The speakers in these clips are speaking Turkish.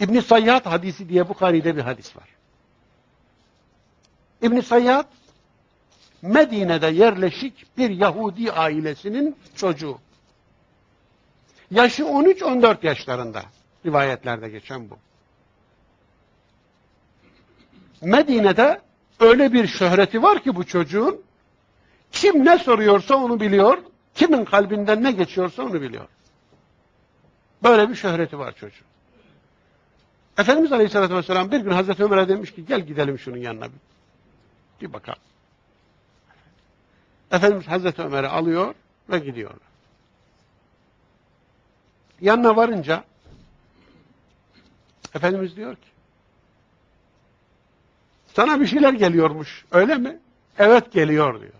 İbn Sayyad hadisi diye Bukhari'de bir hadis var. İbn Sayyad Medine'de yerleşik bir Yahudi ailesinin çocuğu. Yaşı 13-14 yaşlarında. Rivayetlerde geçen bu. Medine'de öyle bir şöhreti var ki bu çocuğun kim ne soruyorsa onu biliyor, kimin kalbinden ne geçiyorsa onu biliyor. Böyle bir şöhreti var çocuğun. Efendimiz Aleyhisselatü Vesselam bir gün Hazreti Ömer'e demiş ki gel gidelim şunun yanına bir, bir bakalım. Efendimiz Hazreti Ömer'i alıyor ve gidiyorlar. Yanına varınca Efendimiz diyor ki sana bir şeyler geliyormuş öyle mi? Evet geliyor diyor.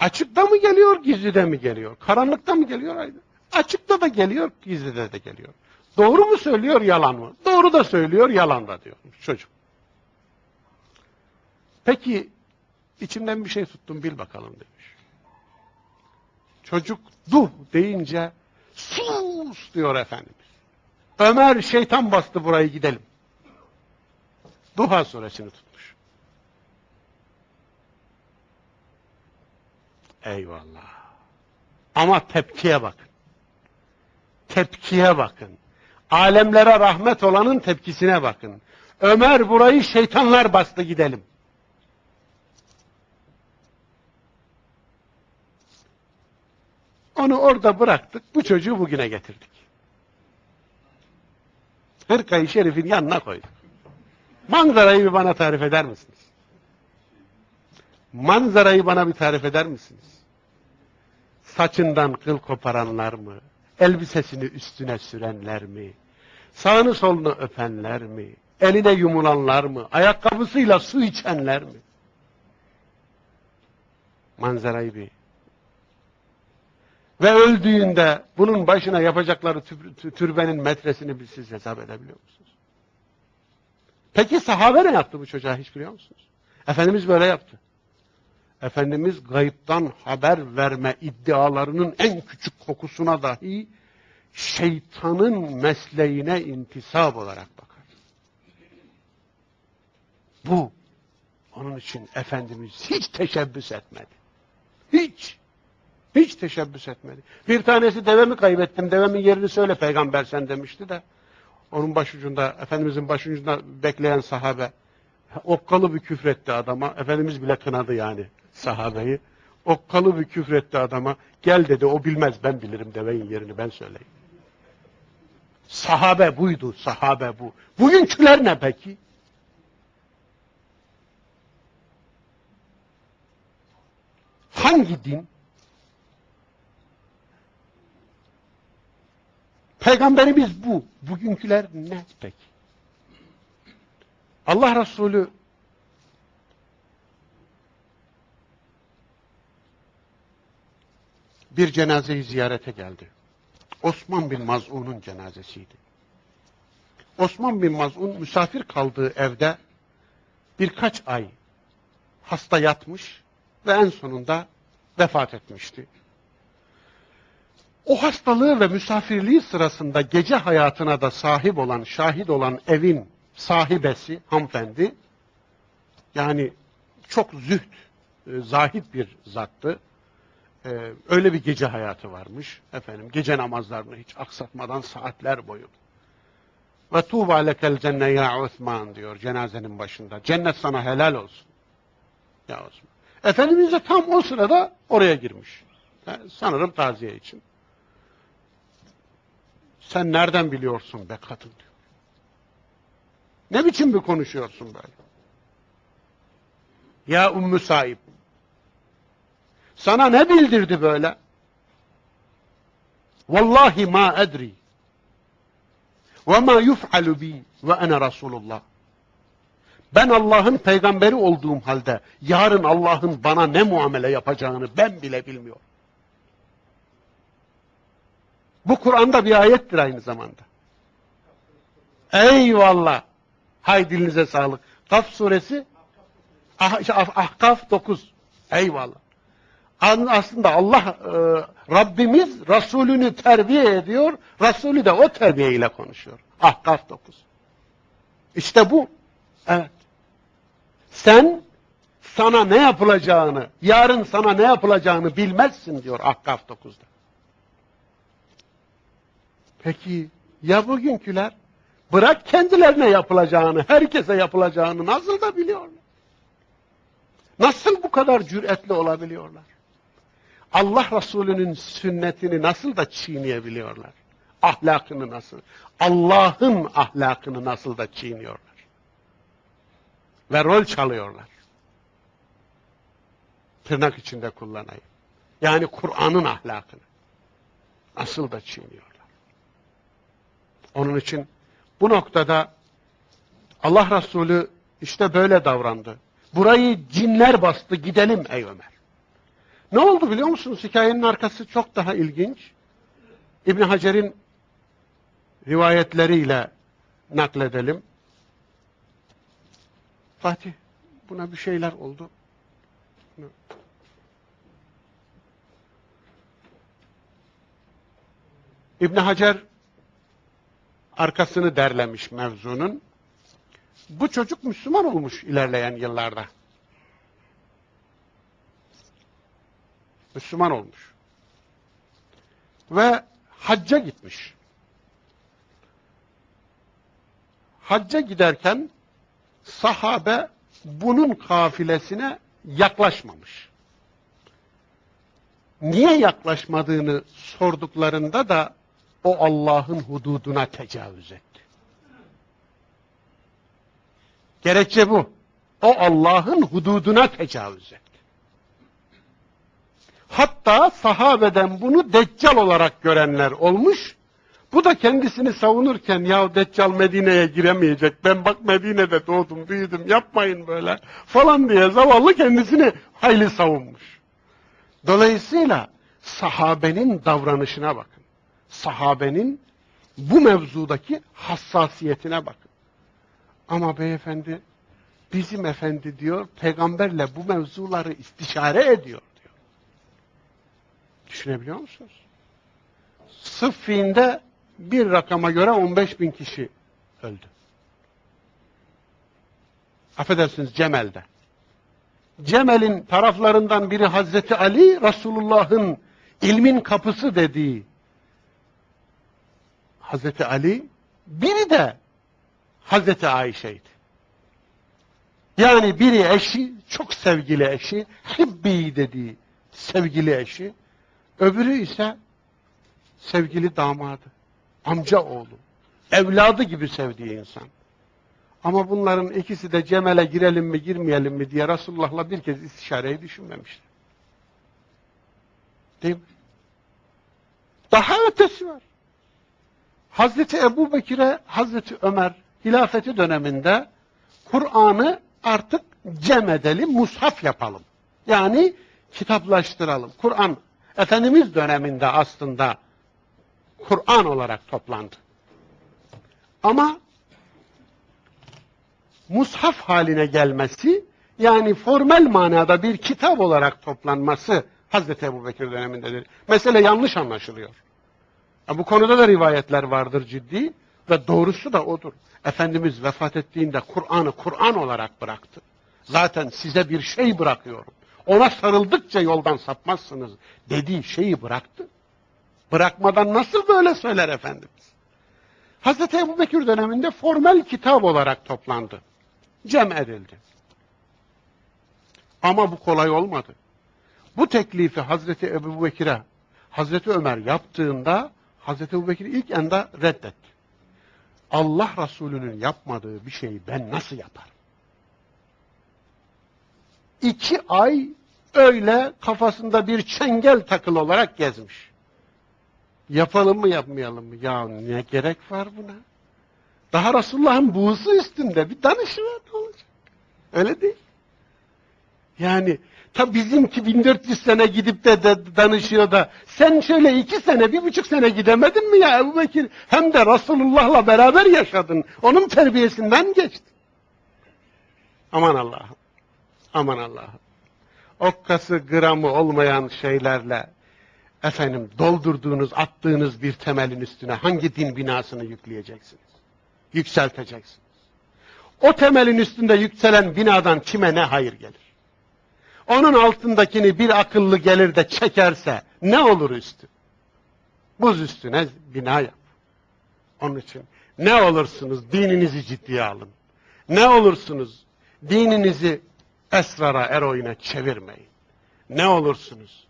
Açıkta mı geliyor, gizlide mi geliyor? Karanlıkta mı geliyor? Hayır. Açıkta da geliyor, gizlide de geliyor. Doğru mu söylüyor, yalan mı? Doğru da söylüyor, yalan da diyor çocuk. Peki içimden bir şey tuttum bil bakalım demiş. Çocuk duh deyince sus diyor Efendimiz. Ömer şeytan bastı burayı gidelim. Duha suresini tutmuş. Eyvallah. Ama tepkiye bakın. Tepkiye bakın. Alemlere rahmet olanın tepkisine bakın. Ömer burayı şeytanlar bastı gidelim. Onu orada bıraktık. Bu çocuğu bugüne getirdik. Hırkayı şerifin yanına koyduk. Manzarayı bir bana tarif eder misiniz? Manzarayı bana bir tarif eder misiniz? Saçından kıl koparanlar mı? Elbisesini üstüne sürenler mi? Sağını solunu öpenler mi? Eline yumulanlar mı? Ayakkabısıyla su içenler mi? Manzarayı bir. Ve öldüğünde bunun başına yapacakları tü- türbenin metresini bir siz hesap edebiliyor musunuz? Peki sahabe ne yaptı bu çocuğa hiç biliyor musunuz? Efendimiz böyle yaptı. Efendimiz gayıptan haber verme iddialarının en küçük kokusuna dahi şeytanın mesleğine intisap olarak bakar. Bu onun için Efendimiz hiç teşebbüs etmedi. Hiç. Hiç teşebbüs etmedi. Bir tanesi devemi kaybettim, devemin yerini söyle peygamber sen demişti de onun başucunda, Efendimizin başucunda bekleyen sahabe okkalı bir küfretti adama. Efendimiz bile kınadı yani sahabeyi. Okkalı bir küfretti adama. Gel dedi o bilmez ben bilirim deveyin yerini ben söyleyeyim. Sahabe buydu, sahabe bu. Bugünküler ne peki? Hangi din? Peygamberimiz bu. Bugünküler ne peki? Allah Resulü bir cenazeyi ziyarete geldi. Osman bin Maz'un'un cenazesiydi. Osman bin Maz'un misafir kaldığı evde birkaç ay hasta yatmış ve en sonunda vefat etmişti. O hastalığı ve misafirliği sırasında gece hayatına da sahip olan, şahit olan evin sahibesi, hanımefendi, yani çok züht, e, zahid bir zattı. Ee, öyle bir gece hayatı varmış. Efendim, gece namazlarını hiç aksatmadan saatler boyu. Ve tuğba lekel cenne ya Osman diyor cenazenin başında. Cennet sana helal olsun. Ya Osman. Efendimiz de tam o sırada oraya girmiş. Yani sanırım taziye için. Sen nereden biliyorsun be kadın diyor. Ne biçim bir konuşuyorsun böyle? Ya Ümmü Saib. Sana ne bildirdi böyle? Vallahi ma edri. Ve ma yuf'alu bi ve ene Resulullah. Ben Allah'ın peygamberi olduğum halde yarın Allah'ın bana ne muamele yapacağını ben bile bilmiyorum. Bu Kur'an'da bir ayettir aynı zamanda. Eyvallah. Hay dilinize sağlık. Kaf suresi Ah- Ah- Ahkaf 9. Eyvallah. Aslında Allah, e, Rabbimiz Resulünü terbiye ediyor, Resulü de o terbiyeyle konuşuyor. Ahkaf 9. İşte bu. Evet. Sen sana ne yapılacağını, yarın sana ne yapılacağını bilmezsin diyor Ahkaf 9'da. Peki ya bugünküler? Bırak kendilerine yapılacağını, herkese yapılacağını nasıl da biliyorlar? Nasıl bu kadar cüretli olabiliyorlar? Allah Resulü'nün sünnetini nasıl da çiğneyebiliyorlar? Ahlakını nasıl? Allah'ın ahlakını nasıl da çiğniyorlar? Ve rol çalıyorlar. Tırnak içinde kullanayım. Yani Kur'an'ın ahlakını nasıl da çiğniyorlar. Onun için bu noktada Allah Resulü işte böyle davrandı. Burayı cinler bastı gidelim ey Ömer. Ne oldu biliyor musunuz? Hikayenin arkası çok daha ilginç. İbn Hacer'in rivayetleriyle nakledelim. Fatih buna bir şeyler oldu. İbn Hacer arkasını derlemiş mevzunun. Bu çocuk Müslüman olmuş ilerleyen yıllarda. Müslüman olmuş. Ve hacca gitmiş. Hacca giderken sahabe bunun kafilesine yaklaşmamış. Niye yaklaşmadığını sorduklarında da o Allah'ın hududuna tecavüz etti. Gerekçe bu. O Allah'ın hududuna tecavüz etti. Hatta sahabeden bunu deccal olarak görenler olmuş. Bu da kendisini savunurken ya deccal Medine'ye giremeyecek. Ben bak Medine'de doğdum, büyüdüm. Yapmayın böyle falan diye zavallı kendisini hayli savunmuş. Dolayısıyla sahabenin davranışına bakın. Sahabenin bu mevzudaki hassasiyetine bakın. Ama beyefendi bizim efendi diyor peygamberle bu mevzuları istişare ediyor diyor. Düşünebiliyor musunuz? Sıffi'nde bir rakama göre 15 bin kişi öldü. Affedersiniz Cemel'de. Cemel'in taraflarından biri Hazreti Ali, Resulullah'ın ilmin kapısı dediği Hazreti Ali, biri de Hazreti Ayşe'ydi. Yani biri eşi, çok sevgili eşi, Hibbi dediği sevgili eşi, öbürü ise sevgili damadı, amca oğlu, evladı gibi sevdiği insan. Ama bunların ikisi de Cemal'e girelim mi girmeyelim mi diye Resulullah'la bir kez istişareyi düşünmemişler. Değil mi? Daha ötesi var. Hazreti Ebu Bekir'e Hazreti Ömer hilafeti döneminde Kur'an'ı artık cem edelim, mushaf yapalım. Yani kitaplaştıralım. Kur'an Efendimiz döneminde aslında Kur'an olarak toplandı. Ama mushaf haline gelmesi yani formel manada bir kitap olarak toplanması Hazreti Ebu Bekir dönemindedir. Mesele yanlış anlaşılıyor. Ya bu konuda da rivayetler vardır ciddi ve doğrusu da odur. Efendimiz vefat ettiğinde Kur'an'ı Kur'an olarak bıraktı. Zaten size bir şey bırakıyorum. Ona sarıldıkça yoldan sapmazsınız dediği şeyi bıraktı. Bırakmadan nasıl böyle söyler Efendimiz? Hazreti Ebu Bekir döneminde formel kitap olarak toplandı. Cem edildi. Ama bu kolay olmadı. Bu teklifi Hazreti Ebu Bekir'e Hazreti Ömer yaptığında Hazreti Ebu Bekir ilk anda reddetti. Allah Resulü'nün yapmadığı bir şeyi ben nasıl yaparım? İki ay öyle kafasında bir çengel takılı olarak gezmiş. Yapalım mı yapmayalım mı? Ya ne gerek var buna? Daha Resulullah'ın buğusu üstünde bir danışıver ne olacak? Öyle değil. Yani ta bizimki 1400 sene gidip de, de danışıyor da sen şöyle iki sene, bir buçuk sene gidemedin mi ya Ebu Bekir? Hem de Resulullah'la beraber yaşadın. Onun terbiyesinden geçtin. Aman Allah'ım. Aman Allah'ım. okkası gramı olmayan şeylerle efendim doldurduğunuz, attığınız bir temelin üstüne hangi din binasını yükleyeceksiniz? Yükselteceksiniz. O temelin üstünde yükselen binadan kime ne hayır gelir? Onun altındakini bir akıllı gelir de çekerse ne olur üstü? Buz üstüne bina yap. Onun için ne olursunuz dininizi ciddiye alın. Ne olursunuz dininizi esrara, eroine çevirmeyin. Ne olursunuz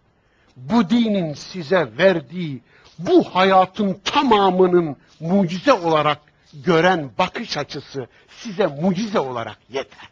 bu dinin size verdiği bu hayatın tamamının mucize olarak gören bakış açısı size mucize olarak yeter.